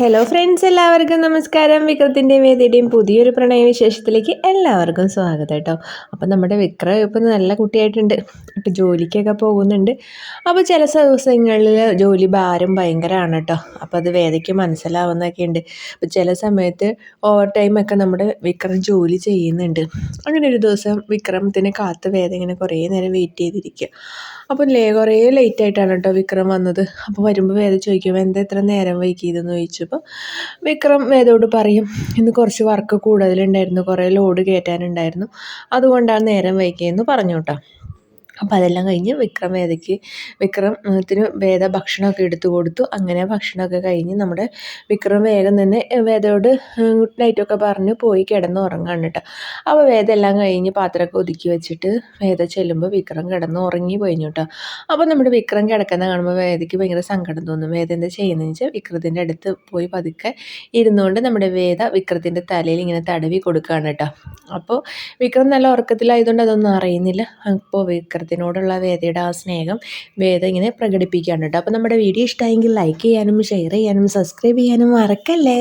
Hello friends എല്ലാവർക്കും നമസ്കാരം. വിക്രത്തിന്റെ വേദിയുടെയും പുതിയൊരു പ്രണയ വിശേഷത്തിലേക്ക് എല്ലാവർക്കും സ്വാഗതം കേട്ടോ. അപ്പം നമ്മുടെ വിക്രം ഇപ്പം നല്ല കുട്ടിയായിട്ടുണ്ട്. ഇപ്പം ജോലിക്കൊക്കെ പോകുന്നുണ്ട്. അപ്പോൾ ചില ദിവസങ്ങളിൽ ജോലി ഭാരം ഭയങ്കരമാണ് കേട്ടോ. അപ്പോൾ അത് വേദയ്ക്ക് മനസ്സിലാവുന്നൊക്കെ ഉണ്ട് അപ്പോൾ ചില സമയത്ത് ഓവർ ടൈമൊക്കെ നമ്മുടെ വിക്രം ജോലി ചെയ്യുന്നുണ്ട്. അങ്ങനെ ഒരു ദിവസം വിക്രമത്തിന് കാത്ത് വേദ ഇങ്ങനെ കുറേ നേരം വെയിറ്റ് ചെയ്തിരിക്കുക അപ്പോൾ ലേ കുറേ ലേറ്റ് ആയിട്ടാണ് കേട്ടോ വിക്രം വന്നത്. അപ്പോൾ വരുമ്പോൾ വേദ ചോദിക്കും എന്താ ഇത്ര നേരം വൈകിയതെന്ന്? ചോദിച്ചപ്പോൾ വിക്രം വേദയോട് പറയും ഇന്ന് കുറച്ച് വർക്ക് കൂടുതലുണ്ടായിരുന്നു കുറേ ലോഡ് കയറ്റാനുണ്ടായിരുന്നു അതുകൊണ്ടാണ് നേരം വൈകിയെന്ന് പറഞ്ഞു കേട്ടോ അപ്പോൾ അതെല്ലാം കഴിഞ്ഞ് വിക്രം വേദയ്ക്ക് വിക്രമത്തിന് വേദ ഭക്ഷണമൊക്കെ എടുത്തു കൊടുത്തു. അങ്ങനെ ഭക്ഷണമൊക്കെ കഴിഞ്ഞ് നമ്മുടെ വിക്രം വേഗം തന്നെ വേദയോട് ഗുഡ് നൈറ്റൊക്കെ പറഞ്ഞ് പോയി കിടന്ന് ഉറങ്ങാണ് കേട്ടോ. അപ്പോൾ വേദ എല്ലാം കഴിഞ്ഞ് പാത്രമൊക്കെ ഒതുക്കി വെച്ചിട്ട് വേദ ചെല്ലുമ്പോൾ വിക്രം കിടന്ന് ഉറങ്ങി പോയിഞ്ഞു കേട്ടോ. അപ്പോൾ നമ്മുടെ വിക്രം കിടക്കുന്ന കാണുമ്പോൾ വേദയ്ക്ക് ഭയങ്കര സങ്കടം തോന്നും. വേദ എന്താ ചെയ്യുന്നതെന്ന് വെച്ചാൽ വിക്രത്തിന്റെ അടുത്ത് പോയി പതുക്കെ ഇരുന്നുകൊണ്ട് നമ്മുടെ വേദ വിക്രത്തിന്റെ തലയിൽ ഇങ്ങനെ തടവി കൊടുക്കുകയാണ് കേട്ടോ. അപ്പോൾ വിക്രം നല്ല ഉറക്കത്തിലായതുകൊണ്ട് അതൊന്നും അറിയുന്നില്ല. അപ്പോൾ വിക്രത്തിന് ദൈവത്തിനോടുള്ള വേദയുടെ ആ സ്നേഹം വേദ ഇങ്ങനെ പ്രകടിപ്പിക്കാനുണ്ട്. അപ്പോൾ നമ്മുടെ വീഡിയോ ഇഷ്ടമായെങ്കിൽ ലൈക്ക് ചെയ്യാനും ഷെയർ ചെയ്യാനും സബ്സ്ക്രൈബ് ചെയ്യാനും മറക്കല്ലേ?